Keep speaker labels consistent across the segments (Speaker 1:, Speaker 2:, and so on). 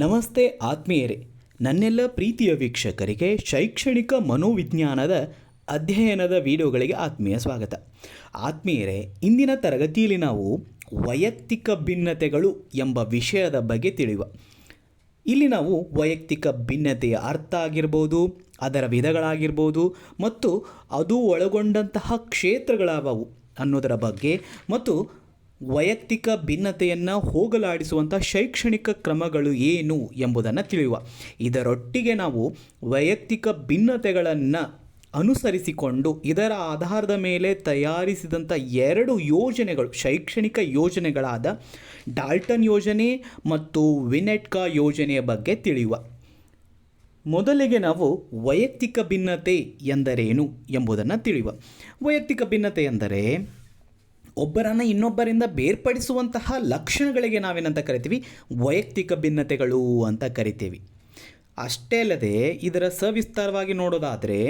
Speaker 1: ನಮಸ್ತೆ ಆತ್ಮೀಯರೇ, ನನ್ನೆಲ್ಲ ಪ್ರೀತಿಯ ವೀಕ್ಷಕರಿಗೆ ಶೈಕ್ಷಣಿಕ ಮನೋವಿಜ್ಞಾನದ ಅಧ್ಯಯನದ ವಿಡಿಯೋಗಳಿಗೆ ಆತ್ಮೀಯ ಸ್ವಾಗತ. ಆತ್ಮೀಯರೇ, ಇಂದಿನ ತರಗತಿಯಲ್ಲಿ ನಾವು ವೈಯಕ್ತಿಕ ಭಿನ್ನತೆಗಳು ಎಂಬ ವಿಷಯದ ಬಗ್ಗೆ ತಿಳಿಯುವ. ಇಲ್ಲಿ ನಾವು ವೈಯಕ್ತಿಕ ಭಿನ್ನತೆಯ ಅರ್ಥ ಆಗಿರ್ಬೋದು, ಅದರ ವಿಧಗಳಾಗಿರ್ಬೋದು ಮತ್ತು ಅದು ಒಳಗೊಂಡಂತಹ ಕ್ಷೇತ್ರಗಳಾವವು ಅನ್ನೋದರ ಬಗ್ಗೆ ಮತ್ತು ವೈಯಕ್ತಿಕ ಭಿನ್ನತೆಯನ್ನು ಹೋಗಲಾಡಿಸುವಂಥ ಶೈಕ್ಷಣಿಕ ಕ್ರಮಗಳು ಏನು ಎಂಬುದನ್ನು ತಿಳಿಯುವ. ಇದರೊಟ್ಟಿಗೆ ನಾವು ವೈಯಕ್ತಿಕ ಭಿನ್ನತೆಗಳನ್ನು ಅನುಸರಿಸಿಕೊಂಡು ಇದರ ಆಧಾರದ ಮೇಲೆ ತಯಾರಿಸಿದಂಥ ಎರಡು ಯೋಜನೆಗಳು, ಶೈಕ್ಷಣಿಕ ಯೋಜನೆಗಳಾದ ಡಾಲ್ಟನ್ ಯೋಜನೆ ಮತ್ತು ವಿನೆಟ್ಕಾ ಯೋಜನೆಯ ಬಗ್ಗೆ ತಿಳಿಯುವ. ಮೊದಲಿಗೆ ನಾವು ವೈಯಕ್ತಿಕ ಭಿನ್ನತೆ ಎಂದರೇನು ಎಂಬುದನ್ನು ತಿಳಿಯುವ. ವೈಯಕ್ತಿಕ ಭಿನ್ನತೆ ಎಂದರೆ ಒಬ್ಬರನ್ನು ಇನ್ನೊಬ್ಬರಿಂದ ಬೇರ್ಪಡಿಸುವಂತಹ ಲಕ್ಷಣಗಳಿಗೆ ನಾವೇನಂತ ಕರಿತೀವಿ? ವೈಯಕ್ತಿಕ ಭಿನ್ನತೆಗಳು ಅಂತ ಕರಿತೀವಿ. ಅಷ್ಟೇ ಅಲ್ಲದೆ ಇದರ ಸವಿಸ್ತಾರವಾಗಿ ನೋಡೋದಾದರೆ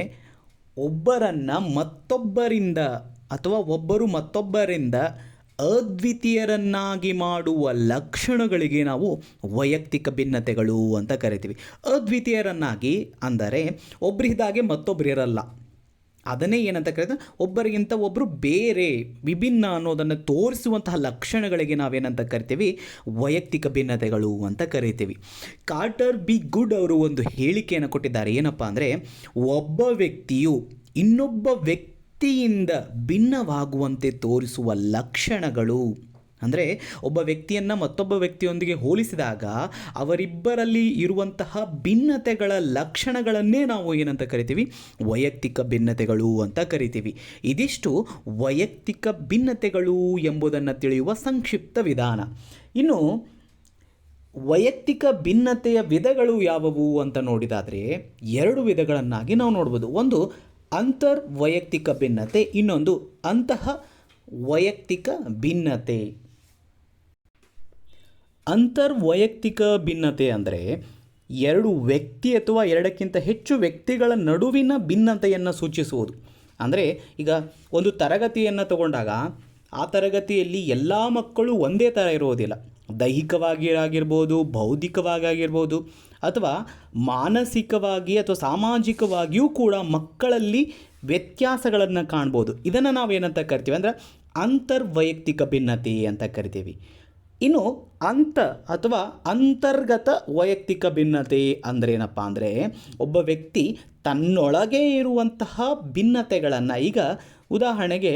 Speaker 1: ಒಬ್ಬರನ್ನು ಮತ್ತೊಬ್ಬರಿಂದ ಅಥವಾ ಒಬ್ಬರು ಮತ್ತೊಬ್ಬರಿಂದ ಅದ್ವಿತೀಯರನ್ನಾಗಿ ಮಾಡುವ ಲಕ್ಷಣಗಳಿಗೆ ನಾವು ವೈಯಕ್ತಿಕ ಭಿನ್ನತೆಗಳು ಅಂತ ಕರಿತೀವಿ. ಅದ್ವಿತೀಯರನ್ನಾಗಿ ಅಂದರೆ ಒಬ್ಬರಿದ್ದಾಗೆ ಮತ್ತೊಬ್ಬರು ಇರಲ್ಲ ಅದನ್ನೇ ಏನಂತ ಕರೀತಾರೆ ಒಬ್ಬರಿಗಿಂತ ಒಬ್ಬರು ಬೇರೆ ವಿಭಿನ್ನ ಅನ್ನೋದನ್ನು ತೋರಿಸುವಂತಹ ಲಕ್ಷಣಗಳಿಗೆ ನಾವೇನಂತ ಕರಿತೀವಿ? ವೈಯಕ್ತಿಕ ಭಿನ್ನತೆಗಳು ಅಂತ ಕರಿತೀವಿ. ಕಾರ್ಟರ್ ಬಿ ಗುಡ್ ಅವರು ಒಂದು ಹೇಳಿಕೆಯನ್ನು ಕೊಟ್ಟಿದ್ದಾರೆ. ಏನಪ್ಪ ಅಂದರೆ, ಒಬ್ಬ ವ್ಯಕ್ತಿಯು ಇನ್ನೊಬ್ಬ ವ್ಯಕ್ತಿಯಿಂದ ಭಿನ್ನವಾಗುವಂತೆ ತೋರಿಸುವ ಲಕ್ಷಣಗಳು. ಅಂದರೆ ಒಬ್ಬ ವ್ಯಕ್ತಿಯನ್ನು ಮತ್ತೊಬ್ಬ ವ್ಯಕ್ತಿಯೊಂದಿಗೆ ಹೋಲಿಸಿದಾಗ ಅವರಿಬ್ಬರಲ್ಲಿ ಇರುವಂತಹ ಭಿನ್ನತೆಗಳ ಲಕ್ಷಣಗಳನ್ನೇ ನಾವು ಏನಂತ ಕರಿತೀವಿ? ವೈಯಕ್ತಿಕ ಭಿನ್ನತೆಗಳು ಅಂತ ಕರಿತೀವಿ. ಇದಿಷ್ಟು ವೈಯಕ್ತಿಕ ಭಿನ್ನತೆಗಳು ಎಂಬುದನ್ನು ತಿಳಿಯುವ ಸಂಕ್ಷಿಪ್ತ ವಿಧಾನ. ಇನ್ನು ವೈಯಕ್ತಿಕ ಭಿನ್ನತೆಯ ವಿಧಗಳು ಯಾವುವು ಅಂತ ನೋಡಿದಾದರೆ ಎರಡು ವಿಧಗಳನ್ನಾಗಿ ನಾವು ನೋಡ್ಬೋದು. ಒಂದು ಅಂತರ್ ವೈಯಕ್ತಿಕ ಭಿನ್ನತೆ, ಇನ್ನೊಂದು ಅಂತಹ ವೈಯಕ್ತಿಕ ಭಿನ್ನತೆ. ಅಂತರ್ ವೈಯಕ್ತಿಕ ಭಿನ್ನತೆ ಅಂದರೆ ಎರಡು ವ್ಯಕ್ತಿ ಅಥವಾ ಎರಡಕ್ಕಿಂತ ಹೆಚ್ಚು ವ್ಯಕ್ತಿಗಳ ನಡುವಿನ ಭಿನ್ನತೆಯನ್ನು ಸೂಚಿಸುವುದು. ಅಂದರೆ ಈಗ ಒಂದು ತರಗತಿಯನ್ನು ತಗೊಂಡಾಗ ಆ ತರಗತಿಯಲ್ಲಿ ಎಲ್ಲ ಮಕ್ಕಳು ಒಂದೇ ಥರ ಇರೋದಿಲ್ಲ ದೈಹಿಕವಾಗಿ ಆಗಿರ್ಬೋದು, ಬೌದ್ಧಿಕವಾಗಿ ಆಗಿರ್ಬೋದು, ಅಥವಾ ಮಾನಸಿಕವಾಗಿ ಅಥವಾ ಸಾಮಾಜಿಕವಾಗಿಯೂ ಕೂಡ ಮಕ್ಕಳಲ್ಲಿ ವ್ಯತ್ಯಾಸಗಳನ್ನು ಕಾಣ್ಬೋದು. ಇದನ್ನು ನಾವೇನಂತ ಕರಿತೀವಿ ಅಂದರೆ ಅಂತರ್ವೈಯಕ್ತಿಕ ಭಿನ್ನತೆ ಅಂತ ಕರಿತೀವಿ. ಇನ್ನು ಅಂತ ಅಥವಾ ಅಂತರ್ಗತ ವೈಯಕ್ತಿಕ ಭಿನ್ನತೆ ಅಂದರೆ ಏನಪ್ಪ ಅಂದರೆ ಒಬ್ಬ ವ್ಯಕ್ತಿ ತನ್ನೊಳಗೆ ಇರುವಂತಹ ಭಿನ್ನತೆಗಳನ್ನು, ಈಗ ಉದಾಹರಣೆಗೆ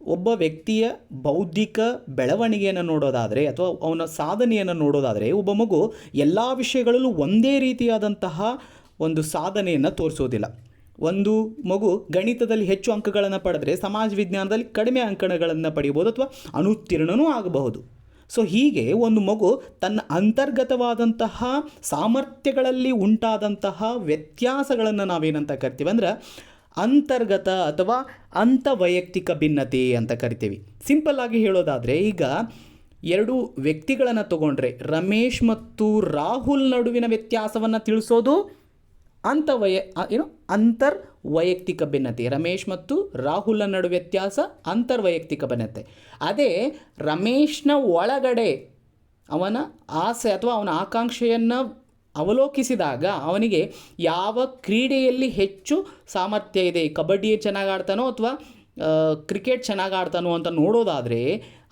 Speaker 1: ಒಬ್ಬ ವ್ಯಕ್ತಿಯ ಬೌದ್ಧಿಕ ಬೆಳವಣಿಗೆಯನ್ನು ನೋಡೋದಾದರೆ ಅಥವಾ ಅವನ ಸಾಧನೆಯನ್ನು ನೋಡೋದಾದರೆ ಒಬ್ಬ ಮಗು ಎಲ್ಲ ವಿಷಯಗಳಲ್ಲೂ ಒಂದೇ ರೀತಿಯಾದಂತಹ ಒಂದು ಸಾಧನೆಯನ್ನು ತೋರಿಸೋದಿಲ್ಲ. ಒಂದು ಮಗು ಗಣಿತದಲ್ಲಿ ಹೆಚ್ಚು ಅಂಕಗಳನ್ನು ಪಡೆದರೆ, ಸಮಾಜ ವಿಜ್ಞಾನದಲ್ಲಿ ಕಡಿಮೆ ಅಂಕಣಗಳನ್ನು ಪಡೆಯಬಹುದು ಅಥವಾ ಅನುತ್ತೀರ್ಣನೂ ಆಗಬಹುದು. ಸೊ ಹೀಗೆ ಒಂದು ಮಗು ತನ್ನ ಅಂತರ್ಗತವಾದಂತಹ ಸಾಮರ್ಥ್ಯಗಳಲ್ಲಿ ಉಂಟಾದಂತಹ ವ್ಯತ್ಯಾಸಗಳನ್ನು ನಾವೇನಂತ ಕರಿತೀವಿ ಅಂದ್ರೆ ಅಂತರ್ಗತ ಅಥವಾ ಅಂತ ವೈಯಕ್ತಿಕ ಭಿನ್ನತೆ ಅಂತ ಕರಿತೀವಿ. ಸಿಂಪಲ್ ಆಗಿ ಹೇಳೋದಾದರೆ ಈಗ ಎರಡು ವ್ಯಕ್ತಿಗಳನ್ನು ತಗೊಂಡ್ರೆ ರಮೇಶ್ ಮತ್ತು ರಾಹುಲ್ ನಡುವಿನ ವ್ಯತ್ಯಾಸವನ್ನು ತಿಳಿಸೋದು ಅಂತ ವಯ ಏನು, ಅಂತರ್ ವೈಯಕ್ತಿಕ ಭಿನ್ನತೆ. ರಮೇಶ್ ಮತ್ತು ರಾಹುಲ್ನ ನಡುವೆ ವ್ಯತ್ಯಾಸ ಅಂತರ್ವೈಯಕ್ತಿಕ ಭಿನ್ನತೆ. ಅದೇ ರಮೇಶ್ನ ಒಳಗಡೆ ಅವನ ಆಸೆ ಅಥವಾ ಅವನ ಆಕಾಂಕ್ಷೆಯನ್ನು ಅವಲೋಕಿಸಿದಾಗ ಅವನಿಗೆ ಯಾವ ಕ್ರೀಡೆಯಲ್ಲಿ ಹೆಚ್ಚು ಸಾಮರ್ಥ್ಯ ಇದೆ, ಕಬಡ್ಡಿ ಚೆನ್ನಾಗಿ ಆಡ್ತಾನೋ ಅಥವಾ ಕ್ರಿಕೆಟ್ ಚೆನ್ನಾಗಿ ಆಡ್ತಾನೋ ಅಂತ ನೋಡೋದಾದರೆ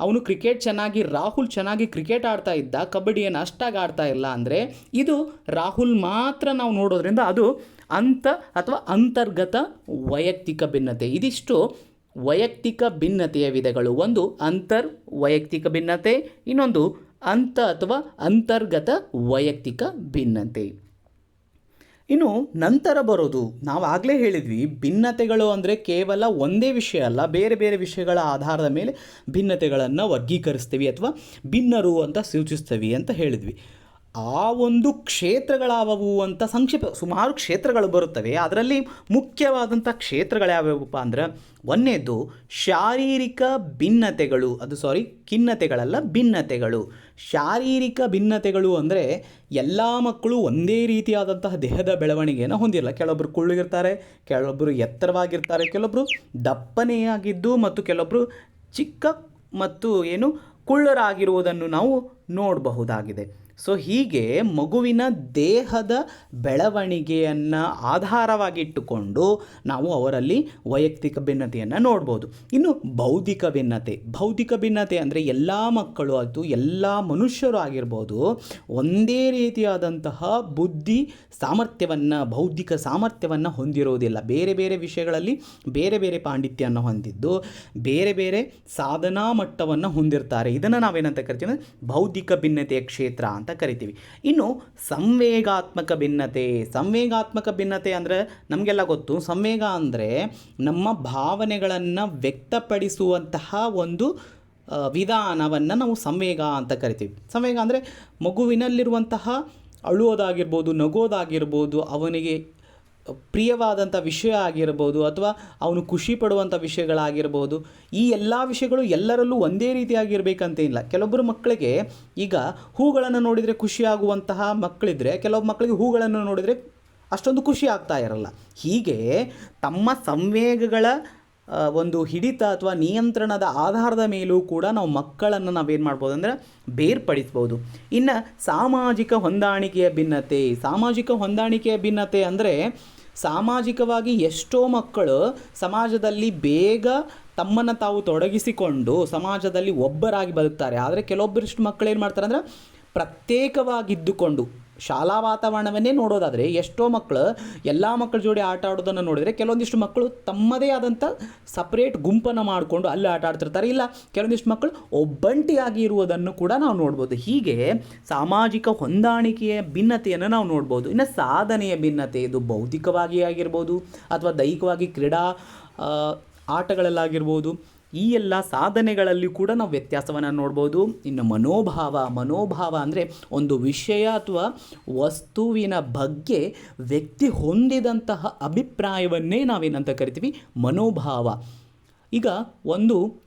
Speaker 1: ಅವನು ಕ್ರಿಕೆಟ್ ಚೆನ್ನಾಗಿ, ರಾಹುಲ್ ಚೆನ್ನಾಗಿ ಕ್ರಿಕೆಟ್ ಆಡ್ತಾ ಇದ್ದ, ಕಬಡ್ಡಿಯನ್ನು ಅಷ್ಟಾಗಿ ಆಡ್ತಾ ಇಲ್ಲ ಅಂದರೆ ಇದು ರಾಹುಲ್ ಮಾತ್ರ ನಾವು ನೋಡೋದ್ರಿಂದ ಅದು ಅಂತ ಅಥವಾ ಅಂತರ್ಗತ ವೈಯಕ್ತಿಕ ಭಿನ್ನತೆ. ಇದಿಷ್ಟು ವೈಯಕ್ತಿಕ ಭಿನ್ನತೆಯ ವಿಧಗಳು. ಒಂದು ಅಂತರ್ ವೈಯಕ್ತಿಕ ಭಿನ್ನತೆ, ಇನ್ನೊಂದು ಅಂತ ಅಥವಾ ಅಂತರ್ಗತ ವೈಯಕ್ತಿಕ ಭಿನ್ನತೆ. ಇನ್ನು ನಂತರ ಬರೋದು, ನಾವು ಆಗಲೇ ಹೇಳಿದ್ವಿ, ಭಿನ್ನತೆಗಳು ಅಂದರೆ ಕೇವಲ ಒಂದೇ ವಿಷಯ ಅಲ್ಲ, ಬೇರೆ ಬೇರೆ ವಿಷಯಗಳ ಆಧಾರದ ಮೇಲೆ ಭಿನ್ನತೆಗಳನ್ನು ವರ್ಗೀಕರಿಸ್ತೀವಿ ಅಥವಾ ಭಿನ್ನರು ಅಂತ ಸೂಚಿಸ್ತೀವಿ ಅಂತ ಹೇಳಿದ್ವಿ. ಆ ಒಂದು ಕ್ಷೇತ್ರಗಳಾವವು ಅಂತ ಸಂಕ್ಷಿಪ್ತ ಸುಮಾರು ಕ್ಷೇತ್ರಗಳು ಬರುತ್ತವೆ. ಅದರಲ್ಲಿ ಮುಖ್ಯವಾದಂಥ ಕ್ಷೇತ್ರಗಳು ಅಂದರೆ ಅಂದ್ರೆ ಒಂದನೇದು ಶಾರೀರಿಕ ಭಿನ್ನತೆಗಳು. ಅದು ಸಾರಿ ಖಿನ್ನತೆಗಳಲ್ಲ, ಭಿನ್ನತೆಗಳು. ಶಾರೀರಿಕ ಭಿನ್ನತೆಗಳು ಅಂದರೆ ಎಲ್ಲ ಮಕ್ಕಳು ಒಂದೇ ರೀತಿಯಾದಂತಹ ದೇಹದ ಬೆಳವಣಿಗೆಯನ್ನು ಹೊಂದಿರಲ್ಲ. ಕೆಲವೊಬ್ಬರು ಕುಳ್ಳಿಗಿರ್ತಾರೆ ಕೆಲವೊಬ್ಬರು ಎತ್ತರವಾಗಿರ್ತಾರೆ ಕೆಲವೊಬ್ಬರು ದಪ್ಪನೆಯಾಗಿದ್ದು ಮತ್ತು ಕೆಲವೊಬ್ಬರು ಚಿಕ್ಕ ಮತ್ತು ಏನು ಕುಳ್ಳರಾಗಿರುವುದನ್ನು ನಾವು ನೋಡಬಹುದಾಗಿದೆ. ಸೊ ಹೀಗೆ ಮಗುವಿನ ದೇಹದ ಬೆಳವಣಿಗೆಯನ್ನು ಆಧಾರವಾಗಿಟ್ಟುಕೊಂಡು ನಾವು ಅವರಲ್ಲಿ ವೈಯಕ್ತಿಕ ಭಿನ್ನತೆಯನ್ನು ನೋಡ್ಬೋದು. ಇನ್ನು ಬೌದ್ಧಿಕ ಭಿನ್ನತೆ. ಬೌದ್ಧಿಕ ಭಿನ್ನತೆ ಅಂದರೆ ಎಲ್ಲ ಮಕ್ಕಳು ಅದು ಎಲ್ಲ ಮನುಷ್ಯರು ಆಗಿರ್ಬೋದು, ಒಂದೇ ರೀತಿಯಾದಂತಹ ಬುದ್ಧಿ ಸಾಮರ್ಥ್ಯವನ್ನು, ಬೌದ್ಧಿಕ ಸಾಮರ್ಥ್ಯವನ್ನು ಹೊಂದಿರುವುದಿಲ್ಲ ಬೇರೆ ಬೇರೆ ವಿಷಯಗಳಲ್ಲಿ ಬೇರೆ ಬೇರೆ ಪಾಂಡಿತ್ಯವನ್ನು ಹೊಂದಿದ್ದು, ಬೇರೆ ಬೇರೆ ಸಾಧನಾ ಮಟ್ಟವನ್ನು ಹೊಂದಿರ್ತಾರೆ. ಇದನ್ನು ನಾವೇನಂತ ಕರಿತೀವಿ ಬೌದ್ಧಿಕ ಭಿನ್ನತೆಯ ಕ್ಷೇತ್ರ ಅಂತ ಕರಿತೀವಿ. ಇನ್ನು ಸಂವೇಗಾತ್ಮಕ ಭಿನ್ನತೆ ಸಂವೇಗಾತ್ಮಕ ಭಿನ್ನತೆ ಅಂದರೆ ನಮಗೆಲ್ಲ ಗೊತ್ತು. ಸಂವೇಗ ಅಂದರೆ ನಮ್ಮ ಭಾವನೆಗಳನ್ನು ವ್ಯಕ್ತಪಡಿಸುವಂತಹ ಒಂದು ವಿಧಾನವನ್ನು ನಾವು ಸಂವೇಗ ಅಂತ ಕರಿತೀವಿ. ಸಂವೇಗ ಅಂದರೆ ಮಗುವಿನಲ್ಲಿರುವಂತಹ ಅಳುವುದಾಗಿರ್ಬೋದು ನಗೋದಾಗಿರ್ಬೋದು ಅವನಿಗೆ ಪ್ರಿಯವಾದಂಥ ವಿಷಯ ಆಗಿರ್ಬೋದು ಅಥವಾ ಅವನು ಖುಷಿ ಪಡುವಂಥ ವಿಷಯಗಳಾಗಿರ್ಬೋದು, ಈ ಎಲ್ಲ ವಿಷಯಗಳು ಎಲ್ಲರಲ್ಲೂ ಒಂದೇ ರೀತಿಯಾಗಿರಬೇಕಂತೇನಿಲ್ಲ ಕೆಲವೊಬ್ಬರು ಮಕ್ಕಳಿಗೆ ಈಗ ಹೂಗಳನ್ನು ನೋಡಿದರೆ ಖುಷಿಯಾಗುವಂತಹ ಮಕ್ಕಳಿದ್ರೆ, ಕೆಲವೊಬ್ಬ ಮಕ್ಕಳಿಗೆ ಹೂಗಳನ್ನು ನೋಡಿದರೆ ಅಷ್ಟೊಂದು ಖುಷಿ ಆಗ್ತಾ ಇರಲ್ಲ. ಹೀಗೆ ತಮ್ಮ ಸಂವೇಗಗಳ ಒಂದು ಹಿಡಿತ ಅಥವಾ ನಿಯಂತ್ರಣದ ಆಧಾರದ ಮೇಲೂ ಕೂಡ ನಾವು ಮಕ್ಕಳನ್ನು ನಾವೇನು ಮಾಡ್ಬೋದು ಅಂದರೆ ಬೇರ್ಪಡಿಸ್ಬೋದು. ಇನ್ನು ಸಾಮಾಜಿಕ ಹೊಂದಾಣಿಕೆಯ ಭಿನ್ನತೆ, ಸಾಮಾಜಿಕ ಹೊಂದಾಣಿಕೆಯ ಭಿನ್ನತೆ ಅಂದರೆ ಸಾಮಾಜಿಕವಾಗಿ ಎಷ್ಟೋ ಮಕ್ಕಳು ಸಮಾಜದಲ್ಲಿ ಬೇಗ ತಮ್ಮನ್ನು ತಾವು ತೊಡಗಿಸಿಕೊಂಡು ಸಮಾಜದಲ್ಲಿ ಒಬ್ಬರಾಗಿ ಬದುಕ್ತಾರೆ. ಆದರೆ ಕೆಲವೊಬ್ಬರಿಷ್ಟು ಮಕ್ಕಳು ಏನು ಮಾಡ್ತಾರೆ ಅಂದರೆ ಪ್ರತ್ಯೇಕವಾಗಿದ್ದುಕೊಂಡು ಶಾಲಾ ವಾತಾವರಣವನ್ನೇ ನೋಡೋದಾದರೆ ಎಷ್ಟೋ ಮಕ್ಕಳು ಎಲ್ಲ ಮಕ್ಕಳ ಜೋಡಿ ಆಟ ಆಡೋದನ್ನು ನೋಡಿದರೆ ಕೆಲವೊಂದಿಷ್ಟು ಮಕ್ಕಳು ತಮ್ಮದೇ ಆದಂಥ ಸಪ್ರೇಟ್ ಗುಂಪನ್ನು ಮಾಡಿಕೊಂಡು ಅಲ್ಲಿ ಆಟ ಆಡ್ತಿರ್ತಾರೆ. ಇಲ್ಲ, ಕೆಲವೊಂದಿಷ್ಟು ಮಕ್ಕಳು ಒಬ್ಬಂಟಿಯಾಗಿ ಇರುವುದನ್ನು ಕೂಡ ನಾವು ನೋಡ್ಬೋದು. ಹೀಗೆ ಸಾಮಾಜಿಕ ಹೊಂದಾಣಿಕೆಯ ಭಿನ್ನತೆಯನ್ನು ನಾವು ನೋಡ್ಬೋದು. ಇನ್ನು ಸಾಧನೆಯ ಭಿನ್ನತೆ, ಇದು ಬೌದ್ಧಿಕವಾಗಿ ಆಗಿರ್ಬೋದು ಅಥವಾ ದೈಹಿಕವಾಗಿ ಕ್ರೀಡಾ ಆಟಗಳಲ್ಲಾಗಿರ್ಬೋದು. ಈ ಎಲ್ಲ ಸಾಧನೆಗಳಲ್ಲಿ ಕೂಡ ನಾವು ವ್ಯತ್ಯಾಸವನ್ನು ನೋಡ್ಬೋದು. ಇನ್ನು ಮನೋಭಾವ ಮನೋಭಾವ ಅಂದರೆ ಒಂದು ವಿಷಯ ಅಥವಾ ವಸ್ತುವಿನ ಬಗ್ಗೆ ವ್ಯಕ್ತಿ ಹೊಂದಿದಂತಹ ಅಭಿಪ್ರಾಯವನ್ನೇ ನಾವೇನಂತ ಕರಿತೀವಿ? ಮನೋಭಾವ. ಈಗ ಒಂದು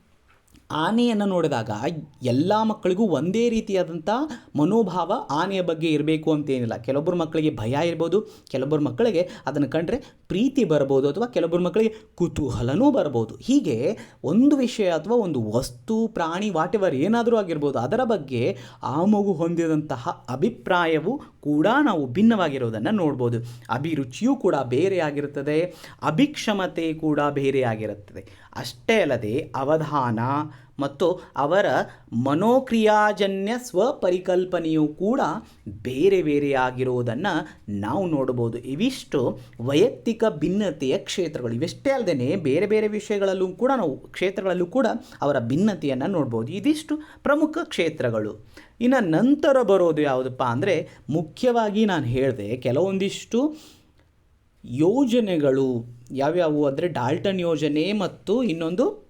Speaker 1: ಆನೆಯನ್ನು ನೋಡಿದಾಗ ಎಲ್ಲ ಮಕ್ಕಳಿಗೂ ಒಂದೇ ರೀತಿಯಾದಂಥ ಮನೋಭಾವ ಆನೆಯ ಬಗ್ಗೆ ಇರಬೇಕು ಅಂತೇನಿಲ್ಲ ಕೆಲವೊಬ್ಬರು ಮಕ್ಕಳಿಗೆ ಭಯ ಇರ್ಬೋದು, ಕೆಲವೊಬ್ಬರು ಮಕ್ಕಳಿಗೆ ಅದನ್ನು ಕಂಡ್ರೆ ಪ್ರೀತಿ ಬರ್ಬೋದು ಅಥವಾ ಕೆಲವೊಬ್ಬರು ಮಕ್ಕಳಿಗೆ ಕುತೂಹಲನೂ ಬರ್ಬೋದು ಹೀಗೆ ಒಂದು ವಿಷಯ ಅಥವಾ ಒಂದು ವಸ್ತು, ಪ್ರಾಣಿ ವಾಟೆವರ್ ಏನಾದರೂ ಆಗಿರ್ಬೋದು, ಅದರ ಬಗ್ಗೆ ಆ ಮಗು ಹೊಂದಿದಂತಹ ಅಭಿಪ್ರಾಯವು ಕೂಡ ನಾವು ಭಿನ್ನವಾಗಿರೋದನ್ನು ನೋಡ್ಬೋದು. ಅಭಿರುಚಿಯೂ ಕೂಡ ಬೇರೆಯಾಗಿರುತ್ತದೆ ಅಭಿಕ್ಷಮತೆ ಕೂಡ ಬೇರೆಯಾಗಿರುತ್ತದೆ ಅಷ್ಟೇ ಅಲ್ಲದೆ ಅವಧಾನ ಮತ್ತು ಅವರ ಮನೋಕ್ರಿಯಾಜನ್ಯ ಸ್ವಪರಿಕಲ್ಪನೆಯು ಕೂಡ ಬೇರೆ ಬೇರೆಯಾಗಿರುವುದನ್ನು ನಾವು ನೋಡ್ಬೋದು ಇವಿಷ್ಟು ವೈಯಕ್ತಿಕ ಭಿನ್ನತೆಯ ಕ್ಷೇತ್ರಗಳು. ಇವೆಷ್ಟೇ ಅಲ್ಲದೆ ಬೇರೆ ಬೇರೆ ವಿಷಯಗಳಲ್ಲೂ ಕೂಡ ನಾವು, ಕ್ಷೇತ್ರಗಳಲ್ಲೂ ಕೂಡ ಅವರ ಭಿನ್ನತೆಯನ್ನು ನೋಡ್ಬೋದು. ಇದಿಷ್ಟು ಪ್ರಮುಖ ಕ್ಷೇತ್ರಗಳು. ಇನ್ನು ನಂತರ ಬರೋದು ಯಾವುದಪ್ಪ ಅಂದರೆ, ಮುಖ್ಯವಾಗಿ ನಾನು ಹೇಳಿದೆ, ಕೆಲವೊಂದಿಷ್ಟು ಯೋಜನೆಗಳು ಯಾವ್ಯಾವು ಅಂದರೆ, ಡಾಲ್ಟನ್ ಯೋಜನೆ ಮತ್ತು ಇನ್ನೊಂದು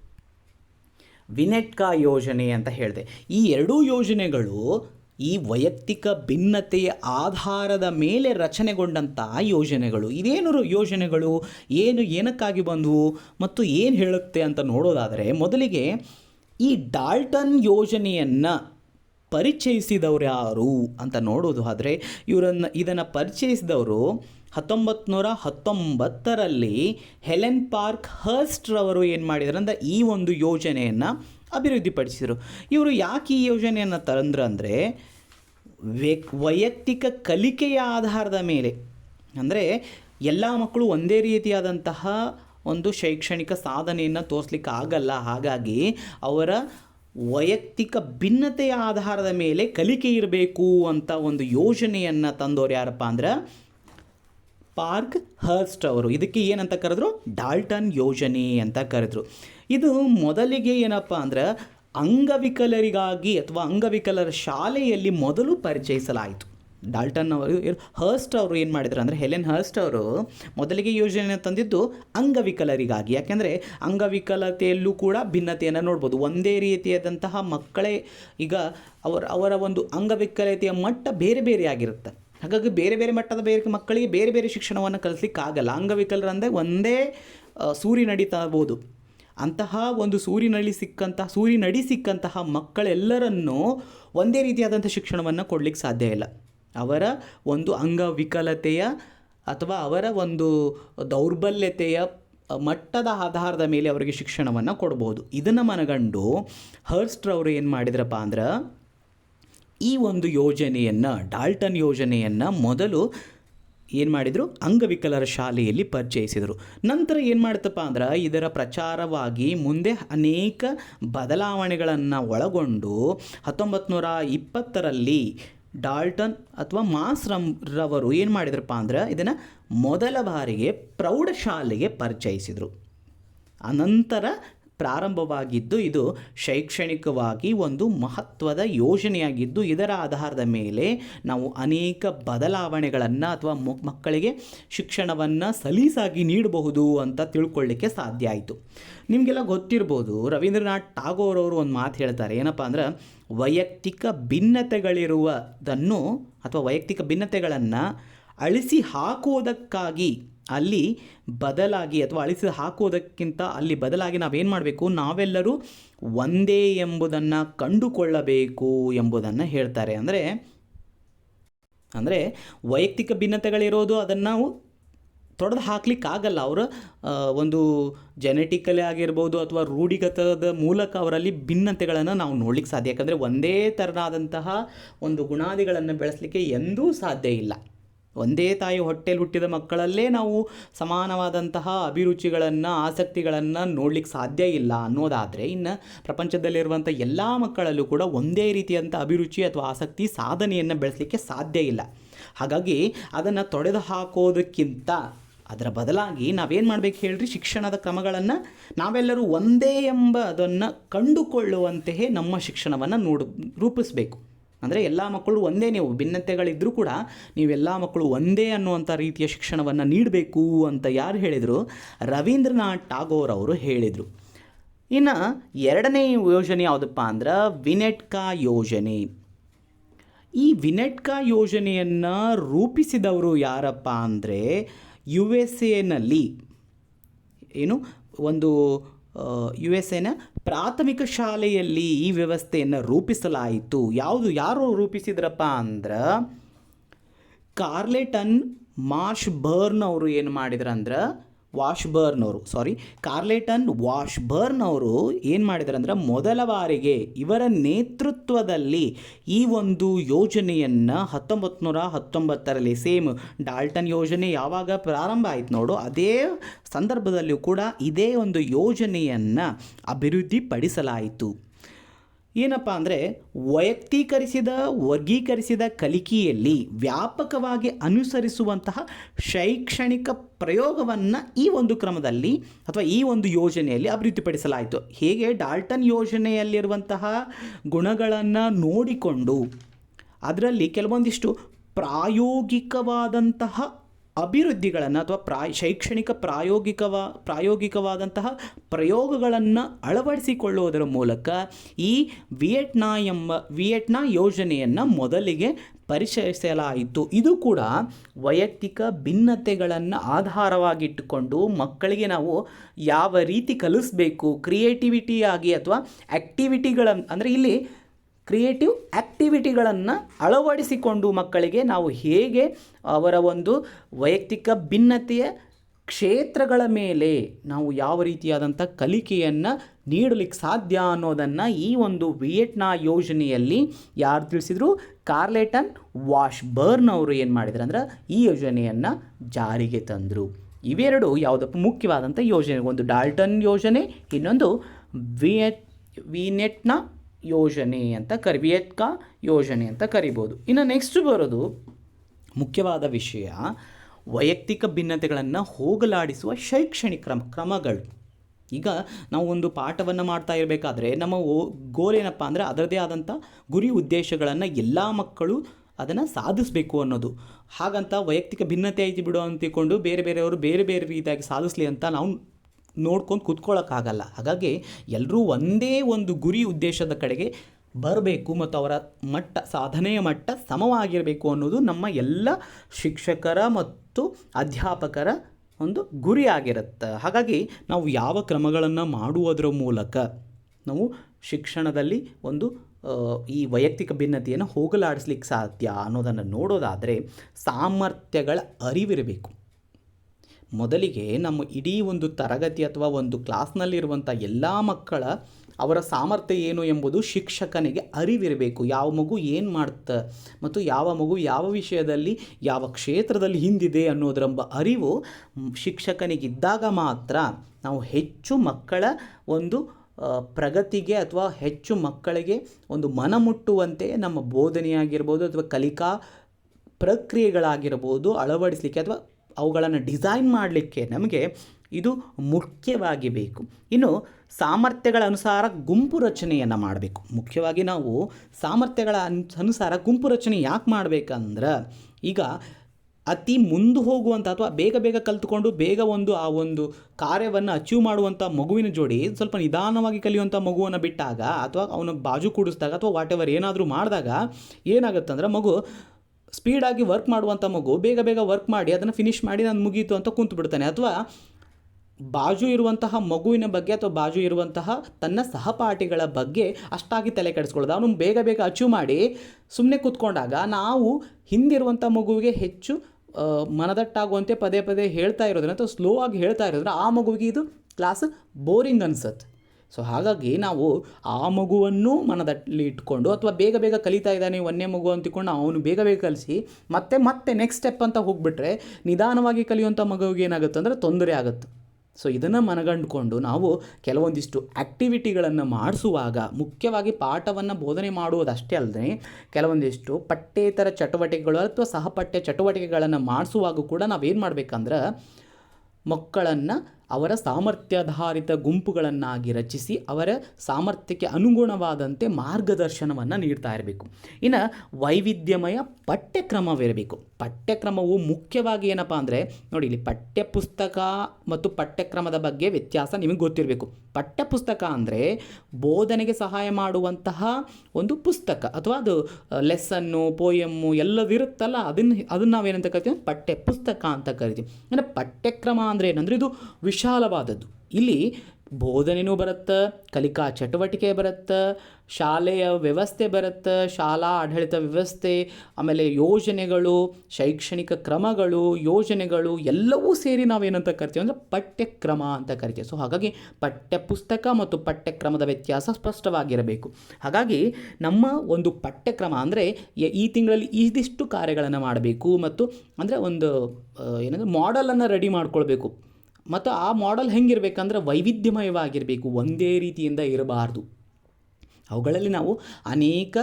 Speaker 1: ವಿನೆಟ್ಕಾ ಯೋಜನೆ ಅಂತ ಹೇಳಿದೆ. ಈ ಎರಡೂ ಯೋಜನೆಗಳು ಈ ವೈಯಕ್ತಿಕ ಭಿನ್ನತೆಯ ಆಧಾರದ ಮೇಲೆ ರಚನೆಗೊಂಡಂಥ ಯೋಜನೆಗಳು. ಇದೇನು ಯೋಜನೆಗಳು? ಏನು ಏನಕ್ಕಾಗಿ ಬಂದವು? ಮತ್ತು ಏನು ಹೇಳುತ್ತೆ ಅಂತ ನೋಡೋದಾದರೆ, ಮೊದಲಿಗೆ ಈ ಡಾಲ್ಟನ್ ಯೋಜನೆಯನ್ನು ಪರಿಚಯಿಸಿದವರು ಯಾರು ಅಂತ ನೋಡೋದು ಆದರೆ ಇವರನ್ನು, ಇದನ್ನು ಪರಿಚಯಿಸಿದವರು ಹತ್ತೊಂಬತ್ತು ನೂರ ಹತ್ತೊಂಬತ್ತರಲ್ಲಿ ಹೆಲೆನ್ ಪಾರ್ಕ್ ಹರ್ಸ್ಟ್ರವರು ಏನು ಮಾಡಿದ್ರು ಅಂದರೆ ಈ ಒಂದು ಯೋಜನೆಯನ್ನು ಅಭಿವೃದ್ಧಿಪಡಿಸಿದರು. ಇವರು ಯಾಕೆ ಈ ಯೋಜನೆಯನ್ನು ತಂದ್ರು ಅಂದರೆ ವ್ಯಕ್, ವೈಯಕ್ತಿಕ ಕಲಿಕೆಯ ಆಧಾರದ ಮೇಲೆ. ಅಂದರೆ ಎಲ್ಲ ಮಕ್ಕಳು ಒಂದೇ ರೀತಿಯಾದಂತಹ ಒಂದು ಶೈಕ್ಷಣಿಕ ಸಾಧನೆಯನ್ನು ತೋರಿಸ್ಲಿಕ್ಕೆ ಆಗಲ್ಲ, ಹಾಗಾಗಿ ಅವರ ವೈಯಕ್ತಿಕ ಭಿನ್ನತೆಯ ಆಧಾರದ ಮೇಲೆ ಕಲಿಕೆ ಇರಬೇಕು ಅಂತ ಒಂದು ಯೋಜನೆಯನ್ನು ತಂದವರು ಯಾರಪ್ಪ ಅಂದ್ರೆ ಪಾರ್ಕ್ ಹರ್ಸ್ಟ್ ಅವರು. ಇದಕ್ಕೆ ಏನಂತ ಕರೆದ್ರು? ಡಾಲ್ಟನ್ ಯೋಜನೆ ಅಂತ ಕರೆದ್ರು. ಇದು ಮೊದಲಿಗೆ ಏನಪ್ಪ ಅಂದ್ರೆ ಅಂಗವಿಕಲರಿಗಾಗಿ ಅಥವಾ ಅಂಗವಿಕಲರ ಶಾಲೆಯಲ್ಲಿ ಮೊದಲು ಪರಿಚಯಿಸಲಾಯಿತು. ಡಾಲ್ಟನ್ ಅವರು ಹರ್ಸ್ಟ್ ಅವರು ಏನು ಮಾಡಿದ್ರು ಅಂದರೆ ಹೆಲೆನ್ ಹರ್ಸ್ಟ್ ಅವರು ಮೊದಲಿಗೆ ಯೋಜನೆ ತಂದಿದ್ದು ಅಂಗವಿಕಲರಿಗಾಗಿ. ಯಾಕೆಂದರೆ ಅಂಗವಿಕಲತೆಯಲ್ಲೂ ಕೂಡ ಭಿನ್ನತೆಯನ್ನು ನೋಡ್ಬೋದು. ಒಂದೇ ರೀತಿಯಾದಂತಹ ಮಕ್ಕಳೇ ಈಗ ಅವರ ಅವರ ಒಂದು ಅಂಗವಿಕಲತೆಯ ಮಟ್ಟ ಬೇರೆ ಬೇರೆ ಆಗಿರುತ್ತೆ. ಹಾಗಾಗಿ ಬೇರೆ ಬೇರೆ ಮಟ್ಟದ ಬೇರೆ ಮಕ್ಕಳಿಗೆ ಬೇರೆ ಬೇರೆ ಶಿಕ್ಷಣವನ್ನು ಕಲಿಸ್ಲಿಕ್ಕಾಗಲ್ಲ. ಅಂಗವಿಕಲರಂದರೆ ಒಂದೇ ಸೂರಿ ತಗೋಬೋದು ಅಂತಹ ಒಂದು ಸೂರಿನಲ್ಲಿ ಸಿಕ್ಕಂತಹ ಸೂರಿನಡಿ ಸಿಕ್ಕಂತಹ ಮಕ್ಕಳೆಲ್ಲರನ್ನೂ ಒಂದೇ ರೀತಿಯಾದಂಥ ಶಿಕ್ಷಣವನ್ನು ಕೊಡಲಿಕ್ಕೆ ಸಾಧ್ಯ ಇಲ್ಲ. ಅವರ ಒಂದು ಅಂಗವಿಕಲತೆಯ ಅಥವಾ ಅವರ ಒಂದು ದೌರ್ಬಲ್ಯತೆಯ ಮಟ್ಟದ ಆಧಾರದ ಮೇಲೆ ಅವರಿಗೆ ಶಿಕ್ಷಣವನ್ನು ಕೊಡ್ಬೋದು. ಇದನ್ನು ಮನಗಂಡು ಹರ್ಸ್ಟ್ರವರು ಏನು ಮಾಡಿದ್ರಪ್ಪ ಅಂದ್ರೆ ಈ ಒಂದು ಯೋಜನೆಯನ್ನು, ಡಾಲ್ಟನ್ ಯೋಜನೆಯನ್ನು ಮೊದಲು ಏನು ಮಾಡಿದರು? ಅಂಗವಿಕಲರ ಶಾಲೆಯಲ್ಲಿ ಪರಿಚಯಿಸಿದರು. ನಂತರ ಏನು ಮಾಡ್ತಪ್ಪ ಅಂದ್ರೆ, ಇದರ ಪ್ರಚಾರವಾಗಿ ಮುಂದೆ ಅನೇಕ ಬದಲಾವಣೆಗಳನ್ನು ಒಳಗೊಂಡು ಹತ್ತೊಂಬತ್ತು ನೂರ ಇಪ್ಪತ್ತರಲ್ಲಿ ಡಾಲ್ಟನ್ ಅಥವಾ ಮಾಸ್ ರವರು ಏನು ಮಾಡಿದ್ರಪ್ಪ ಅಂದ್ರೆ, ಇದನ್ನು ಮೊದಲ ಬಾರಿಗೆ ಪ್ರೌಢಶಾಲೆಗೆ ಪರಿಚಯಿಸಿದರು. ಅನಂತರ ಪ್ರಾರಂಭವಾಗಿದ್ದು, ಇದು ಶೈಕ್ಷಣಿಕವಾಗಿ ಒಂದು ಮಹತ್ವದ ಯೋಜನೆಯಾಗಿದ್ದು, ಇದರ ಆಧಾರದ ಮೇಲೆ ನಾವು ಅನೇಕ ಬದಲಾವಣೆಗಳನ್ನು ಅಥವಾ ಮಕ್ಕಳಿಗೆ ಶಿಕ್ಷಣವನ್ನು ಸಲೀಸಾಗಿ ನೀಡಬಹುದು ಅಂತ ತಿಳ್ಕೊಳ್ಳಿಕ್ಕೆ ಸಾಧ್ಯ ಆಯಿತು. ನಿಮಗೆಲ್ಲ ಗೊತ್ತಿರ್ಬೋದು, ರವೀಂದ್ರನಾಥ್ ಟಾಗೋರ್ ಅವರು ಒಂದು ಮಾತು ಹೇಳ್ತಾರೆ. ಏನಪ್ಪ ಅಂದ್ರೆ, ವೈಯಕ್ತಿಕ ಭಿನ್ನತೆಗಳಿರುವುದನ್ನು ಅಥವಾ ವೈಯಕ್ತಿಕ ಭಿನ್ನತೆಗಳನ್ನು ಅಳಿಸಿ ಹಾಕುವುದಕ್ಕಾಗಿ ಅಲ್ಲಿ ಬದಲಾಗಿ ಅಥವಾ ಅಳಿಸಿ ಹಾಕುವುದಕ್ಕಿಂತ ಅಲ್ಲಿ ಬದಲಾಗಿ ನಾವೇನು ಮಾಡಬೇಕು? ನಾವೆಲ್ಲರೂ ಒಂದೇ ಎಂಬುದನ್ನು ಕಂಡುಕೊಳ್ಳಬೇಕು ಎಂಬುದನ್ನು ಹೇಳ್ತಾರೆ. ಅಂದರೆ ಅಂದರೆ ವೈಯಕ್ತಿಕ ಭಿನ್ನತೆಗಳಿರೋದು ಅದನ್ನು ನಾವು ತೊಡೆದು ಹಾಕ್ಲಿಕ್ಕಾಗಲ್ಲ. ಅವರ ಒಂದು ಜೆನೆಟಿಕಲಿ ಆಗಿರ್ಬೋದು ಅಥವಾ ರೂಢಿಗತದ ಮೂಲಕ ಅವರಲ್ಲಿ ಭಿನ್ನತೆಗಳನ್ನು ನಾವು ನೋಡ್ಲಿಕ್ಕೆ ಸಾಧ್ಯ. ಯಾಕಂದರೆ ಒಂದೇ ಥರನಾದಂತಹ ಒಂದು ಗುಣಾದಿಗಳನ್ನು ಬೆಳೆಸಲಿಕ್ಕೆ ಎಂದೂ ಸಾಧ್ಯ ಇಲ್ಲ. ಒಂದೇ ತಾಯಿ ಹೊಟ್ಟೆಲಿ ಹುಟ್ಟಿದ ಮಕ್ಕಳಲ್ಲೇ ನಾವು ಸಮಾನವಾದಂತಹ ಅಭಿರುಚಿಗಳನ್ನು, ಆಸಕ್ತಿಗಳನ್ನು ನೋಡಲಿಕ್ಕೆ ಸಾಧ್ಯ ಇಲ್ಲ ಅನ್ನೋದಾದರೆ ಇನ್ನು ಪ್ರಪಂಚದಲ್ಲಿರುವಂಥ ಎಲ್ಲ ಮಕ್ಕಳಲ್ಲೂ ಕೂಡ ಒಂದೇ ರೀತಿಯಂಥ ಅಭಿರುಚಿ ಅಥವಾ ಆಸಕ್ತಿ ಸಾಧನೆಯನ್ನು ಬೆಳೆಸಲಿಕ್ಕೆ ಸಾಧ್ಯ ಇಲ್ಲ. ಹಾಗಾಗಿ ಅದನ್ನು ತೊಡೆದು ಹಾಕೋದಕ್ಕಿಂತ ಅದರ ಬದಲಾಗಿ ನಾವೇನು ಮಾಡಬೇಕು ಹೇಳ್ರಿ? ಶಿಕ್ಷಣದ ಕ್ರಮಗಳನ್ನು ನಾವೆಲ್ಲರೂ ಒಂದೇ ಎಂಬ ಅದನ್ನು ಕಂಡುಕೊಳ್ಳುವಂತೆಯೇ ನಮ್ಮ ಶಿಕ್ಷಣವನ್ನು ನೋಡು, ರೂಪಿಸಬೇಕು. ಅಂದರೆ ಎಲ್ಲ ಮಕ್ಕಳು ಒಂದೇ ನೀವು ಭಿನ್ನತೆಗಳಿದ್ದರೂ ಕೂಡ ನೀವೆಲ್ಲ ಮಕ್ಕಳು ಒಂದೇ ಅನ್ನುವಂಥ ರೀತಿಯ ಶಿಕ್ಷಣವನ್ನು ನೀಡಬೇಕು ಅಂತ ಯಾರು ಹೇಳಿದರು? ರವೀಂದ್ರನಾಥ್ ಟಾಗೋರ್ ಅವರು ಹೇಳಿದರು. ಇನ್ನು ಎರಡನೇ ಯೋಜನೆ ಯಾವುದಪ್ಪ ಅಂದ್ರೆ ವಿನೆಟ್ಕಾ ಯೋಜನೆ. ಈ ವಿನೆಟ್ಕಾ ಯೋಜನೆಯನ್ನು ರೂಪಿಸಿದವರು ಯಾರಪ್ಪ ಅಂದರೆ ಯು ಎಸ್ ಎನಲ್ಲಿ ಏನು, ಒಂದು ಯು ಎಸ್ ಎನ ಪ್ರಾಥಮಿಕ ಶಾಲೆಯಲ್ಲಿ ಈ ವ್ಯವಸ್ಥೆಯನ್ನು ರೂಪಿಸಲಾಯಿತು. ಯಾವುದು, ಯಾರು ರೂಪಿಸಿದ್ರಪ್ಪ ಅಂದ್ರೆ ಕಾರ್ಲೆಟನ್ ಮಾರ್ಷ್ ಬರ್ನ್ ಅವರು ಏನು ಮಾಡಿದ್ರಂದ್ರೆ ವಾಶ್ ಬರ್ನ್ ಅವರು ಸಾರಿ ಕಾರ್ಲೆಟನ್ ವಾಶ್ಬರ್ನ್ ಅವರು ಏನು ಮಾಡಿದ್ರಂದ್ರೆ ಮೊದಲ ಬಾರಿಗೆ ಇವರ ನೇತೃತ್ವದಲ್ಲಿ ಈ ಒಂದು ಯೋಜನೆಯನ್ನು ಹತ್ತೊಂಬತ್ತು ನೂರ ಹತ್ತೊಂಬತ್ತರಲ್ಲಿ ಸೇಮ್ ಡಾಲ್ಟನ್ ಯೋಜನೆ ಯಾವಾಗ ಪ್ರಾರಂಭ ಆಯಿತು ನೋಡು, ಅದೇ ಸಂದರ್ಭದಲ್ಲಿಯೂ ಕೂಡ ಇದೇ ಒಂದು ಯೋಜನೆಯನ್ನು ಅಭಿವೃದ್ಧಿಪಡಿಸಲಾಯಿತು. ಏನಪ್ಪ ಅಂದರೆ ವೈಯಕ್ತೀಕರಿಸಿದ, ವರ್ಗೀಕರಿಸಿದ ಕಲಿಕೆಯಲ್ಲಿ ವ್ಯಾಪಕವಾಗಿ ಅನುಸರಿಸುವಂತಹ ಶೈಕ್ಷಣಿಕ ಪ್ರಯೋಗವನ್ನು ಈ ಒಂದು ಕ್ರಮದಲ್ಲಿ ಅಥವಾ ಈ ಒಂದು ಯೋಜನೆಯಲ್ಲಿ ಅಭಿವೃದ್ಧಿಪಡಿಸಲಾಯಿತು. ಹೇಗೆ? ಡಾಲ್ಟನ್ ಯೋಜನೆಯಲ್ಲಿರುವಂತಹ ಗುಣಗಳನ್ನು ನೋಡಿಕೊಂಡು. ಅದರಲ್ಲಿ ಕೆಲವೊಂದಿಷ್ಟು ಪ್ರಾಯೋಗಿಕವಾದಂತಹ ಅಭಿವೃದ್ಧಿಗಳನ್ನು ಅಥವಾ ಪ್ರಾಯ ಶೈಕ್ಷಣಿಕ ಪ್ರಾಯೋಗಿಕವ, ಪ್ರಾಯೋಗಿಕವಾದಂತಹ ಪ್ರಯೋಗಗಳನ್ನು ಅಳವಡಿಸಿಕೊಳ್ಳುವುದರ ಮೂಲಕ ಈ ವಿಯೆಟ್ನಾ ಎಂಬ ವಿಯೆಟ್ನಾ ಯೋಜನೆಯನ್ನು ಮೊದಲಿಗೆ ಪರಿಚಯಿಸಲಾಯಿತು. ಇದು ಕೂಡ ವೈಯಕ್ತಿಕ ಭಿನ್ನತೆಗಳನ್ನು ಆಧಾರವಾಗಿಟ್ಟುಕೊಂಡು ಮಕ್ಕಳಿಗೆ ನಾವು ಯಾವ ರೀತಿ ಕಲಿಸ್ಬೇಕು, ಕ್ರಿಯೇಟಿವಿಟಿಯಾಗಿ ಅಥವಾ ಆ್ಯಕ್ಟಿವಿಟಿಗಳ ಅಂದರೆ ಇಲ್ಲಿ ಕ್ರಿಯೇಟಿವ್ ಆ್ಯಕ್ಟಿವಿಟಿಗಳನ್ನು ಅಳವಡಿಸಿಕೊಂಡು ಮಕ್ಕಳಿಗೆ ನಾವು ಹೇಗೆ ಅವರ ಒಂದು ವೈಯಕ್ತಿಕ ಭಿನ್ನತೆಯ ಕ್ಷೇತ್ರಗಳ ಮೇಲೆ ನಾವು ಯಾವ ರೀತಿಯಾದಂಥ ಕಲಿಕೆಯನ್ನು ನೀಡಲಿಕ್ಕೆ ಸಾಧ್ಯ ಅನ್ನೋದನ್ನು ಈ ಒಂದು ವಿಯೆಟ್ನಾ ಯೋಜನೆಯಲ್ಲಿ ಯಾರು ತಿಳಿಸಿದ್ರು? ಕಾರ್ಲೆಟನ್ ವಾಶ್ ಬರ್ನ್ ಅವರು ಏನು ಮಾಡಿದ್ರು ಅಂದ್ರೆ ಈ ಯೋಜನೆಯನ್ನು ಜಾರಿಗೆ ತಂದರು. ಇವೆರಡು ಯಾವುದಪ್ಪ ಮುಖ್ಯವಾದಂಥ ಯೋಜನೆ, ಒಂದು ಡಾಲ್ಟನ್ ಯೋಜನೆ, ಇನ್ನೊಂದು ವಿಯೆಟ್ ವಿನೆಟ್ನಾ ಯೋಜನೆ ಅಂತ ಕರಿ ವಿಯತ್ಕ ಯೋಜನೆ ಅಂತ ಕರಿಬೋದು. ಇನ್ನು ನೆಕ್ಸ್ಟ್ ಬರೋದು ಮುಖ್ಯವಾದ ವಿಷಯ ವೈಯಕ್ತಿಕ ಭಿನ್ನತೆಗಳನ್ನು ಹೋಗಲಾಡಿಸುವ ಶೈಕ್ಷಣಿಕ ಕ್ರಮ, ಕ್ರಮಗಳು. ಈಗ ನಾವು ಒಂದು ಪಾಠವನ್ನು ಮಾಡ್ತಾ ಇರಬೇಕಾದ್ರೆ ನಮ್ಮ ಓ ಗೋಲ್ ಏನಪ್ಪ ಅಂದರೆ ಅದರದೇ ಆದಂಥ ಗುರಿ ಉದ್ದೇಶಗಳನ್ನು ಎಲ್ಲ ಮಕ್ಕಳು ಅದನ್ನು ಸಾಧಿಸಬೇಕು ಅನ್ನೋದು. ಹಾಗಂತ ವೈಯಕ್ತಿಕ ಭಿನ್ನತೆ ಐತಿ ಬಿಡು ಅಂತ ತಿಳ್ಕೊಂಡು ಬೇರೆ ಬೇರೆಯವರು ಬೇರೆ ಬೇರೆ ರೀತಿಯಾಗಿ ಸಾಧಿಸಲಿ ಅಂತ ನಾವು ನೋಡ್ಕೊಂಡು ಕೂತ್ಕೊಳ್ಳೋಕ್ಕಾಗಲ್ಲ ಹಾಗಾಗಿ ಎಲ್ಲರೂ ಒಂದೇ ಒಂದು ಗುರಿ ಉದ್ದೇಶದ ಕಡೆಗೆ ಬರಬೇಕು ಮತ್ತು ಅವರ ಮಟ್ಟ, ಸಾಧನೆಯ ಮಟ್ಟ ಸಮವಾಗಿರಬೇಕು ಅನ್ನೋದು ನಮ್ಮ ಎಲ್ಲ ಶಿಕ್ಷಕರ ಮತ್ತು ಅಧ್ಯಾಪಕರ ಒಂದು ಗುರಿಯಾಗಿರುತ್ತೆ ಹಾಗಾಗಿ ನಾವು ಯಾವ ಕ್ರಮಗಳನ್ನು ಮಾಡುವುದರ ಮೂಲಕ ನಾವು ಶಿಕ್ಷಣದಲ್ಲಿ ಒಂದು ಈ ವೈಯಕ್ತಿಕ ಭಿನ್ನತೆಯನ್ನು ಹೋಗಲಾಡಿಸ್ಲಿಕ್ಕೆ ಸಾಧ್ಯ ಅನ್ನೋದನ್ನು ನೋಡೋದಾದರೆ ಸಾಮರ್ಥ್ಯಗಳ ಅರಿವಿರಬೇಕು. ಮೊದಲಿಗೆ ನಮ್ಮ ಇಡೀ ಒಂದು ತರಗತಿ ಅಥವಾ ಒಂದು ಕ್ಲಾಸ್ನಲ್ಲಿರುವಂಥ ಎಲ್ಲ ಮಕ್ಕಳ ಅವರ ಸಾಮರ್ಥ್ಯ ಏನು ಎಂಬುದು ಶಿಕ್ಷಕನಿಗೆ ಅರಿವಿರಬೇಕು. ಯಾವ ಮಗು ಏನು ಮಾಡುತ್ತೆ ಮತ್ತು ಯಾವ ಮಗು ಯಾವ ವಿಷಯದಲ್ಲಿ, ಯಾವ ಕ್ಷೇತ್ರದಲ್ಲಿ ಹಿಂದಿದೆ ಅನ್ನೋದರಂಬ ಅರಿವು ಶಿಕ್ಷಕನಿಗಿದ್ದಾಗ ಮಾತ್ರ ನಾವು ಹೆಚ್ಚು ಮಕ್ಕಳ ಒಂದು ಪ್ರಗತಿಗೆ ಅಥವಾ ಹೆಚ್ಚು ಮಕ್ಕಳಿಗೆ ಒಂದು ಮನಮುಟ್ಟುವಂತೆ ನಮ್ಮ ಬೋಧನೆಯಾಗಿರ್ಬೋದು ಅಥವಾ ಕಲಿಕಾ ಪ್ರಕ್ರಿಯೆಗಳಾಗಿರ್ಬೋದು ಅಳವಡಿಸಲಿಕ್ಕೆ ಅಥವಾ ಅವುಗಳನ್ನು ಡಿಸೈನ್ ಮಾಡಲಿಕ್ಕೆ ನಮಗೆ ಇದು ಮುಖ್ಯವಾಗಿ ಬೇಕು. ಇನ್ನು ಸಾಮರ್ಥ್ಯಗಳ ಅನುಸಾರ ಗುಂಪು ರಚನೆಯನ್ನು ಮಾಡಬೇಕು. ಮುಖ್ಯವಾಗಿ ನಾವು ಸಾಮರ್ಥ್ಯಗಳ ಅನ್ ಅನುಸಾರ ಗುಂಪು ರಚನೆ ಯಾಕೆ ಮಾಡಬೇಕಂದ್ರೆ ಈಗ ಅತಿ ಮುಂದೆ ಹೋಗುವಂಥ ಅಥವಾ ಬೇಗ ಬೇಗ ಕಲ್ತುಕೊಂಡು ಬೇಗ ಒಂದು ಆ ಒಂದು ಕಾರ್ಯವನ್ನು ಅಚೀವ್ ಮಾಡುವಂಥ ಮಗುವಿನ ಜೋಡಿ ಸ್ವಲ್ಪ ನಿಧಾನವಾಗಿ ಕಲಿಯುವಂಥ ಮಗುವನ್ನು ಬಿಟ್ಟಾಗ ಅಥವಾ ಅವನ ಬಾಜು ಕೂಡಿಸಿದಾಗ ಅಥವಾ ವಾಟ್ ಎವರ್ ಏನಾದರೂ ಮಾಡಿದಾಗ ಏನಾಗುತ್ತಂದ್ರೆ ಮಗು ಸ್ಪೀಡಾಗಿ ವರ್ಕ್ ಮಾಡುವಂಥ ಮಗು ಬೇಗ ಬೇಗ ವರ್ಕ್ ಮಾಡಿ ಅದನ್ನು ಫಿನಿಷ್ ಮಾಡಿ ನಾನು ಮುಗೀತು ಅಂತ ಕೂತು ಬಿಡ್ತಾನೆ ಅಥವಾ ಬಾಜು ಇರುವಂತಹ ಮಗುವಿನ ಬಗ್ಗೆ ಅಥವಾ ಬಾಜು ಇರುವಂತಹ ತನ್ನ ಸಹಪಾಠಿಗಳ ಬಗ್ಗೆ ಅಷ್ಟಾಗಿ ತಲೆ ಕೆಡಿಸ್ಕೊಳ್ಳೋದು. ಅವನು ಬೇಗ ಬೇಗ ಅಚೀವ್ ಮಾಡಿ ಸುಮ್ಮನೆ ಕೂತ್ಕೊಂಡಾಗ ನಾವು ಹಿಂದಿರುವಂಥ ಮಗುವಿಗೆ ಹೆಚ್ಚು ಮನದಟ್ಟಾಗುವಂತೆ ಪದೇ ಪದೇ ಹೇಳ್ತಾ ಇರೋದ್ರಿಂದ ಅಥವಾ ಸ್ಲೋ ಆಗಿ ಹೇಳ್ತಾ ಇರೋದ್ರೆ ಆ ಮಗುವಿಗೆ ಇದು ಕ್ಲಾಸ್ ಬೋರಿಂಗ್ ಅನ್ಸುತ್ತೆ. ಸೊ ಹಾಗಾಗಿ ನಾವು ಆ ಮಗುವನ್ನು ಮನದಲ್ಲಿ ಇಟ್ಕೊಂಡು ಅಥವಾ ಬೇಗ ಬೇಗ ಕಲಿತಾ ಇದ್ದಾನೆ ಒಂದೇ ಮಗು ಅಂತಿಕೊಂಡು ಅವನು ಬೇಗ ಬೇಗ ಕಲಿಸಿ, ಮತ್ತೆ ಮತ್ತೆ ನೆಕ್ಸ್ಟ್ ಸ್ಟೆಪ್ ಅಂತ ಹೋಗ್ಬಿಟ್ರೆ ನಿಧಾನವಾಗಿ ಕಲಿಯುವಂಥ ಮಗುವಿಗೆ ಏನಾಗುತ್ತೆ ಅಂದರೆ ತೊಂದರೆ ಆಗುತ್ತೆ. ಸೊ ಇದನ್ನು ಮನಗಂಡುಕೊಂಡು ನಾವು ಕೆಲವೊಂದಿಷ್ಟು ಆ್ಯಕ್ಟಿವಿಟಿಗಳನ್ನು ಮಾಡಿಸುವಾಗ, ಮುಖ್ಯವಾಗಿ ಪಾಠವನ್ನು ಬೋಧನೆ ಮಾಡುವುದಷ್ಟೇ ಅಲ್ಲದೆ ಕೆಲವೊಂದಿಷ್ಟು ಪಠ್ಯೇತರ ಚಟುವಟಿಕೆಗಳು ಅಥವಾ ಸಹಪಠ್ಯ ಚಟುವಟಿಕೆಗಳನ್ನು ಮಾಡಿಸುವಾಗ ಕೂಡ ನಾವೇನು ಮಾಡಬೇಕಂದ್ರೆ ಮಕ್ಕಳನ್ನು ಅವರ ಸಾಮರ್ಥ್ಯಾಧಾರಿತ ಗುಂಪುಗಳನ್ನಾಗಿ ರಚಿಸಿ ಅವರ ಸಾಮರ್ಥ್ಯಕ್ಕೆ ಅನುಗುಣವಾದಂತೆ ಮಾರ್ಗದರ್ಶನವನ್ನು ನೀಡ್ತಾ ಇರಬೇಕು. ಇನ್ನು ವೈವಿಧ್ಯಮಯ ಪಠ್ಯಕ್ರಮವಿರಬೇಕು. ಪಠ್ಯಕ್ರಮವು ಮುಖ್ಯವಾಗಿ ಏನಪ್ಪ ಅಂದರೆ, ನೋಡಿ ಇಲ್ಲಿ ಪಠ್ಯಪುಸ್ತಕ ಮತ್ತು ಪಠ್ಯಕ್ರಮದ ಬಗ್ಗೆ ವ್ಯತ್ಯಾಸ ನಿಮಗೆ ಗೊತ್ತಿರಬೇಕು. ಪಠ್ಯಪುಸ್ತಕ ಅಂದರೆ ಬೋಧನೆಗೆ ಸಹಾಯ ಮಾಡುವಂತಹ ಒಂದು ಪುಸ್ತಕ ಅಥವಾ ಅದು ಲೆಸನ್ನು ಪೋಯಮ್ಮು ಎಲ್ಲದಿರುತ್ತಲ್ಲ, ಅದನ್ನು ಅದನ್ನು ನಾವೇನಂತ ಕರಿತೀವಿ? ಪಠ್ಯ ಪುಸ್ತಕ ಅಂತ ಕರಿತೀವಿ. ಅಂದರೆ ಪಠ್ಯಕ್ರಮ ಅಂದರೆ ಏನಂದರೆ, ಇದು ವಿಶಾಲವಾದದ್ದು. ಇಲ್ಲಿ ಬೋಧನೆನೂ ಬರುತ್ತೆ, ಕಲಿಕಾ ಚಟುವಟಿಕೆ ಬರುತ್ತೆ, ಶಾಲೆಯ ವ್ಯವಸ್ಥೆ ಬರುತ್ತೆ, ಶಾಲಾ ಆಡಳಿತ ವ್ಯವಸ್ಥೆ, ಆಮೇಲೆ ಯೋಜನೆಗಳು, ಶೈಕ್ಷಣಿಕ ಕ್ರಮಗಳು, ಯೋಜನೆಗಳು ಎಲ್ಲವೂ ಸೇರಿ ನಾವೇನಂತ ಕರಿತೀವಿ ಅಂದರೆ ಪಠ್ಯಕ್ರಮ ಅಂತ ಕರಿತೀವಿ. ಸೊ ಹಾಗಾಗಿ ಪಠ್ಯಪುಸ್ತಕ ಮತ್ತು ಪಠ್ಯಕ್ರಮದ ವ್ಯತ್ಯಾಸ ಸ್ಪಷ್ಟವಾಗಿರಬೇಕು. ಹಾಗಾಗಿ ನಮ್ಮ ಒಂದು ಪಠ್ಯಕ್ರಮ ಅಂದರೆ ಈ ತಿಂಗಳಲ್ಲಿ ಇದಿಷ್ಟು ಕಾರ್ಯಗಳನ್ನು ಮಾಡಬೇಕು ಮತ್ತು ಅಂದರೆ ಒಂದು ಏನಂದರೆ ಮಾಡೆಲನ್ನು ರೆಡಿ ಮಾಡ್ಕೊಳ್ಬೇಕು. ಮತ್ತು ಆ ಮಾಡೆಲ್ ಹೆಂಗಿರ್ಬೇಕಂದ್ರೆ ವೈವಿಧ್ಯಮಯವಾಗಿರಬೇಕು, ಒಂದೇ ರೀತಿಯಿಂದ ಇರಬಾರ್ದು. ಅವುಗಳಲ್ಲಿ ನಾವು ಅನೇಕ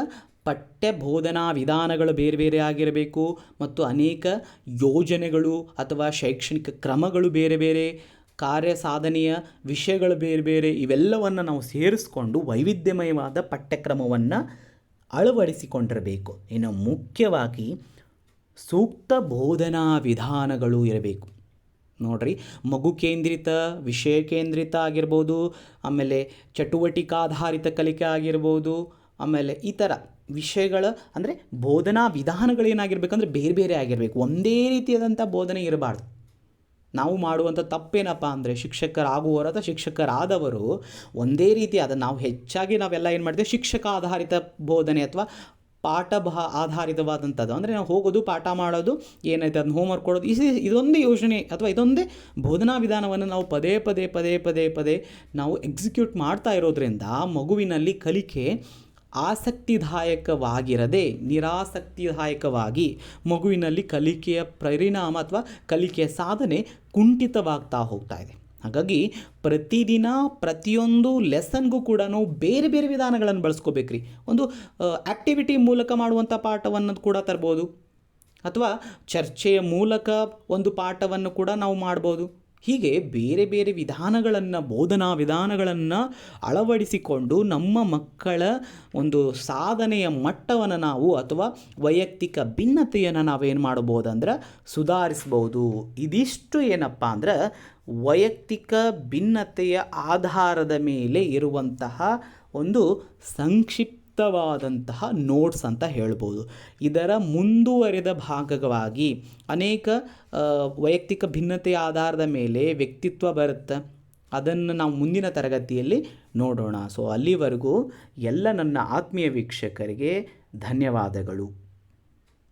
Speaker 1: ಪಠ್ಯ ಬೋಧನಾ ವಿಧಾನಗಳು ಬೇರೆ ಬೇರೆ ಆಗಿರಬೇಕು ಮತ್ತು ಅನೇಕ ಯೋಜನೆಗಳು ಅಥವಾ ಶೈಕ್ಷಣಿಕ ಕ್ರಮಗಳು ಬೇರೆ ಬೇರೆ, ಕಾರ್ಯ ಸಾಧನೆಯ ವಿಷಯಗಳು ಬೇರೆ ಬೇರೆ, ಇವೆಲ್ಲವನ್ನು ನಾವು ಸೇರಿಸ್ಕೊಂಡು ವೈವಿಧ್ಯಮಯವಾದ ಪಠ್ಯಕ್ರಮವನ್ನು ಅಳವಡಿಸಿಕೊಂಡಿರಬೇಕು. ಇನ್ನು ಮುಖ್ಯವಾಗಿ ಸೂಕ್ತ ಬೋಧನಾ ವಿಧಾನಗಳು ಇರಬೇಕು. ನೋಡ್ರಿ. ಮಗು ಕೇಂದ್ರಿತ, ವಿಷಯ ಕೇಂದ್ರಿತ ಆಗಿರ್ಬೋದು, ಆಮೇಲೆ ಚಟುವಟಿಕಾಧಾರಿತ ಕಲಿಕೆ ಆಗಿರ್ಬೋದು, ಆಮೇಲೆ ಈ ಥರ ವಿಷಯಗಳ ಅಂದರೆ ಬೋಧನಾ ವಿಧಾನಗಳೇನಾಗಿರ್ಬೇಕಂದ್ರೆ ಬೇರೆ ಬೇರೆ ಆಗಿರಬೇಕು. ಒಂದೇ ರೀತಿಯಾದಂಥ ಬೋಧನೆ ಇರಬಾರ್ದು. ನಾವು ಮಾಡುವಂಥ ತಪ್ಪೇನಪ್ಪ ಅಂದರೆ ಶಿಕ್ಷಕರಾಗುವವರು ಅಥವಾ ಶಿಕ್ಷಕರಾದವರು ಒಂದೇ ರೀತಿಯಾದ ನಾವು ಹೆಚ್ಚಾಗಿ ನಾವೆಲ್ಲ ಏನು ಮಾಡ್ತೀವಿ ಶಿಕ್ಷಕ ಆಧಾರಿತ ಬೋಧನೆ ಅಥವಾ ಪಾಠ ಬಹ ಆಧಾರಿತವಾದಂಥದ್ದು. ಅಂದರೆ ನಾವು ಹೋಗೋದು, ಪಾಠ ಮಾಡೋದು, ಏನೈತೆ ಅದನ್ನ ಹೋಮ್ವರ್ಕ್ ಕೊಡೋದು, ಇಸಿ, ಇದೊಂದೇ ಯೋಜನೆ ಅಥವಾ ಇದೊಂದೇ ಬೋಧನಾ ವಿಧಾನವನ್ನು ನಾವು ಪದೇ ಪದೇ ಪದೇ ಪದೇ ಪದೇ ನಾವು ಎಕ್ಸಿಕ್ಯೂಟ್ ಮಾಡ್ತಾ ಇರೋದ್ರಿಂದ ಮಗುವಿನಲ್ಲಿ ಕಲಿಕೆ ಆಸಕ್ತಿದಾಯಕವಾಗಿರದೆ, ನಿರಾಸಕ್ತಿದಾಯಕವಾಗಿ ಮಗುವಿನಲ್ಲಿ ಕಲಿಕೆಯ ಪರಿಣಾಮ ಅಥವಾ ಕಲಿಕೆಯ ಸಾಧನೆ ಕುಂಠಿತವಾಗ್ತಾ ಹೋಗ್ತಾ ಇದೆ. ಹಾಗಾಗಿ ಪ್ರತಿದಿನ ಪ್ರತಿಯೊಂದು ಲೆಸನ್ಗೂ ಕೂಡ ಬೇರೆ ಬೇರೆ ವಿಧಾನಗಳನ್ನು ಬಳಸ್ಕೋಬೇಕ್ರಿ. ಒಂದು ಆ್ಯಕ್ಟಿವಿಟಿ ಮೂಲಕ ಮಾಡುವಂಥ ಪಾಠವನ್ನು ಕೂಡ ತರ್ಬೋದು. ಅಥವಾ ಚರ್ಚೆಯ ಮೂಲಕ ಒಂದು ಪಾಠವನ್ನು ಕೂಡ ನಾವು ಮಾಡ್ಬೋದು. ಹೀಗೆ ಬೇರೆ ಬೇರೆ ವಿಧಾನಗಳನ್ನು, ಬೋಧನಾ ವಿಧಾನಗಳನ್ನು ಅಳವಡಿಸಿಕೊಂಡು ನಮ್ಮ ಮಕ್ಕಳ ಒಂದು ಸಾಧನೆಯ ಮಟ್ಟವನ್ನು ನಾವು ಅಥವಾ ವೈಯಕ್ತಿಕ ಭಿನ್ನತೆಯನ್ನು ನಾವೇನು ಮಾಡ್ಬೋದಂದ್ರೆ ಸುಧಾರಿಸ್ಬೋದು ಇದಿಷ್ಟು ಏನಪ್ಪ ಅಂದ್ರೆ ವೈಯಕ್ತಿಕ ಭಿನ್ನತೆಯ ಆಧಾರದ ಮೇಲೆ ಇರುವಂತಹ ಒಂದು ಸಂಕ್ಷಿಪ್ತವಾದಂತಹ ನೋಟ್ಸ್ ಅಂತ ಹೇಳ್ಬೋದು. ಇದರ ಮುಂದುವರೆದ ಭಾಗವಾಗಿ ಅನೇಕ ವೈಯಕ್ತಿಕ ಭಿನ್ನತೆಯ ಆಧಾರದ ಮೇಲೆ ವ್ಯಕ್ತಿತ್ವ ಬರುತ್ತೆ. ಅದನ್ನು ನಾವು ಮುಂದಿನ ತರಗತಿಯಲ್ಲಿ ನೋಡೋಣ. ಸೊ ಅಲ್ಲಿವರೆಗೂ ಎಲ್ಲ ನನ್ನ ಆತ್ಮೀಯ ವೀಕ್ಷಕರಿಗೆ ಧನ್ಯವಾದಗಳು.